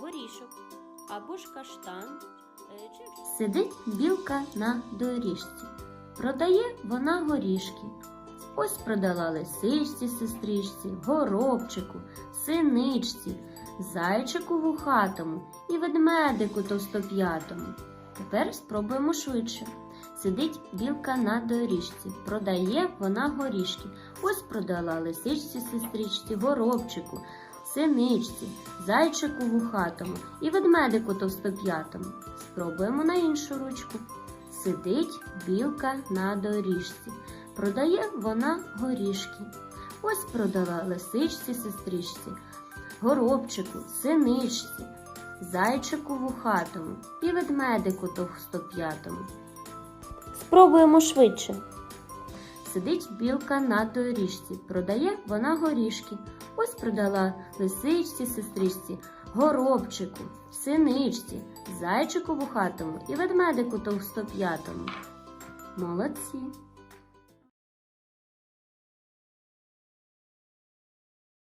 горішок або ж каштан. е, Сидить білка на доріжці. Продає вона горішки. Ось продала лисичці, сестричці, горобчику, синичці, зайчику вухатому і ведмедику товстоп'ятому. Тепер спробуємо швидше. Сидить білка на доріжці, продає вона горішки. Ось продала лисичці, сестричці, горобчику, синичці, зайчику вухатому і ведмедику товстоп'ятому. Спробуємо на іншу ручку. Сидить білка на доріжці. Продає вона горішки. Ось продала лисичці, сестричці, горобчику, синичці, зайчику вухатому і ведмедику товстоп'ятому. Спробуємо швидше. Сидить білка на доріжці, продає вона горішки. Ось продала лисичці, сестричці, горобчику, синичці, зайчику вухатому і ведмедику товстоп'ятому. Молодці!